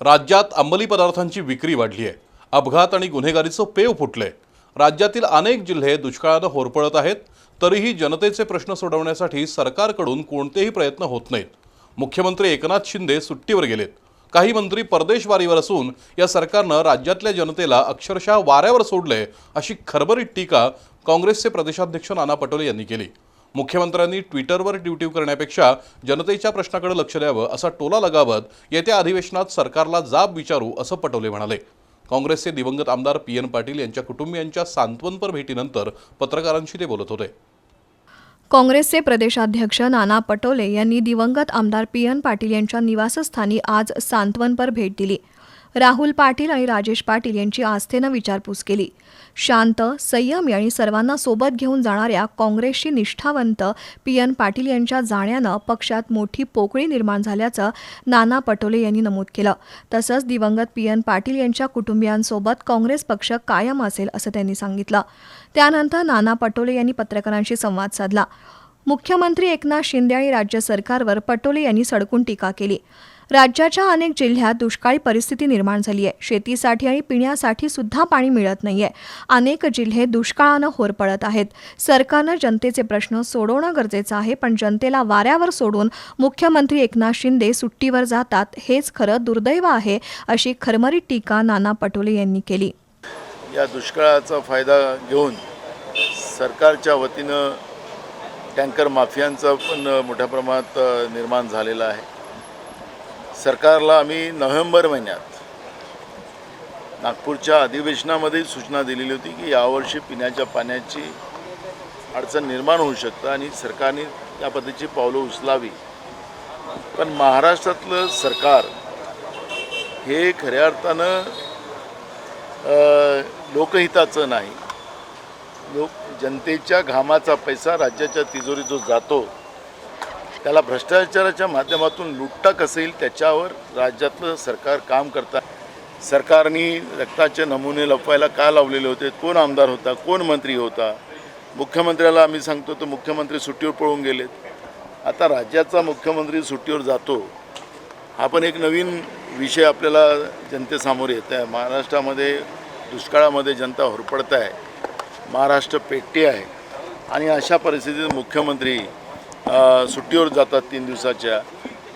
राज्यात अंमली पदार्थांची विक्री वाढली आहे अपघात आणि गुन्हेगारीचं पेव फुटले राज्यातील अनेक जिल्हे दुष्काळानं होरपळत आहेत. तरीही जनतेचे प्रश्न सोडवण्यासाठी सरकारकडून कोणतेही प्रयत्न होत नाहीत. मुख्यमंत्री एकनाथ शिंदे सुट्टीवर गेलेत. काही मंत्री परदेशवारीवर असून या सरकारनं राज्यातल्या जनतेला अक्षरशः वाऱ्यावर सोडलंय अशी खरबरीत टीका काँग्रेसचे प्रदेशाध्यक्ष नाना पटोले यांनी केली. मुख्यमंत्र्यांनी ट्विटरवर ड्युटी करण्यापेक्षा जनतेच्या प्रश्नाकडे लक्ष द्यावं असा टोला लगावत येत्या अधिवेशनात सरकारला जाब विचारू असं पटोले म्हणाले. काँग्रेसचे दिवंगत आमदार पी एन पाटील यांच्या कुटुंबियांच्या सांत्वनपर भेटीनंतर पत्रकारांशी ते बोलत होते. काँग्रेसचे प्रदेशाध्यक्ष नाना पटोले यांनी दिवंगत आमदार पी एन पाटील यांच्या निवासस्थानी आज सांत्वनपर भेट दिली. राहुल पाटील आणि राजेश पाटील यांची आस्थेनं विचारपूस केली. शांत संयमी आणि सर्वांना सोबत घेऊन जाणाऱ्या काँग्रेसशी निष्ठावंत पी एन पाटील यांच्या जाण्यानं पक्षात मोठी पोकळी निर्माण झाल्याचं नाना पटोले यांनी नमूद केलं. तसंच दिवंगत पी एन पाटील यांच्या कुटुंबियांसोबत काँग्रेस पक्ष कायम असेल असं त्यांनी सांगितलं. त्यानंतर नाना पटोले यांनी पत्रकारांशी संवाद साधला. मुख्यमंत्री एकनाथ शिंदे आणि राज्य सरकारवर पटोले यांनी सडकून टीका केली. राज्याच्या अनेक जिल्ह्यात दुष्काळी परिस्थिती निर्माण झाली आहे. शेतीसाठी आणि पिण्यासाठी सुद्धा पाणी मिळत नाहीये. अनेक जिल्हे दुष्काळानं होरपळत आहेत. सरकारनं जनतेचे प्रश्न सोडवणं गरजेचं आहे पण जनतेला वाऱ्यावर सोडून मुख्यमंत्री एकनाथ शिंदे सुट्टीवर जातात हेच खरं दुर्दैव आहे अशी खरमरीत टीका नाना पटोले यांनी केली. या दुष्काळाचा फायदा घेऊन सरकारच्या वतीनं टँकर माफियांचं पण मोठ्या प्रमाणात निर्माण झालेलं आहे. सरकारला आम्ही नोव्हेंबर महिन्यात नागपूरच्या अधिवेशनामध्ये सूचना दिलेली होती की यावर्षी पिण्याच्या पाण्याची अडचण निर्माण होऊ शकतं आणि सरकारने त्या पद्धतीची पावलं उचलावी. पण महाराष्ट्रातलं सरकार हे खऱ्या अर्थानं लोकहिताचं नाही. लोक जनतेच्या घामाचा पैसा राज्याच्या तिजोरीत जो जातो त्याला भ्रष्टाचाराच्या माध्यमातून लुटता कसं येईल त्याच्यावर राज्यातलं सरकार काम करता. सरकारने रक्ताचे नमुने लपवायला का लावलेले होते? कोण आमदार होता? कोण मंत्री होता? मुख्यमंत्र्याला आम्ही सांगतो तर मुख्यमंत्री सुट्टीवर पळून गेलेत. आता राज्याचा मुख्यमंत्री सुट्टीवर जातो. हा पण एक नवीन विषय आपल्याला जनतेसमोर येत आहे. महाराष्ट्रामध्ये दुष्काळामध्ये जनता होरपडत आहे. महाराष्ट्र पेटते आहे. आणि अशा परिस्थितीत मुख्यमंत्री सुट्टीवर जातात तीन दिवसाच्या.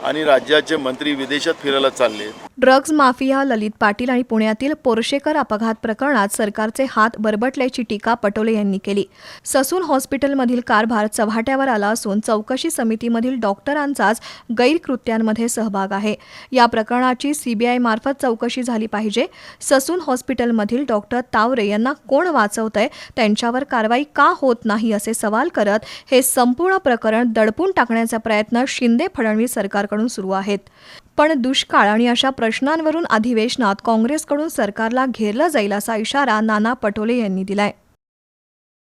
आणि राज्याचे मंत्री विदेशात फिरायला चालले. ड्रग्ज माफिया ललित पाटील आणि पुण्यातील पोरशेकर अपघात प्रकरणात सरकारचे हात बरबटल्याची टीका पटोले यांनी केली. ससून हॉस्पिटलमधील कारभार चव्हाट्यावर आला असून चौकशी समितीमधील डॉक्टरांचाच गैरकृत्यांमध्ये सहभाग आहे. या प्रकरणाची सीबीआय मार्फत चौकशी झाली पाहिजे. ससून हॉस्पिटलमधील डॉक्टर तावरे यांना कोण वाचवतंय? त्यांच्यावर कारवाई का होत नाही असे सवाल करत हे संपूर्ण प्रकरण दडपून टाकण्याचा प्रयत्न शिंदे फडणवीस सरकारकडून सुरू आहेत. पण दुष्काळ आणि अशा प्रश्नांवरून अधिवेशनात काँग्रेसकडून सरकारला घेरलं जाईल असा इशारा नाना पटोले यांनी दिलाय.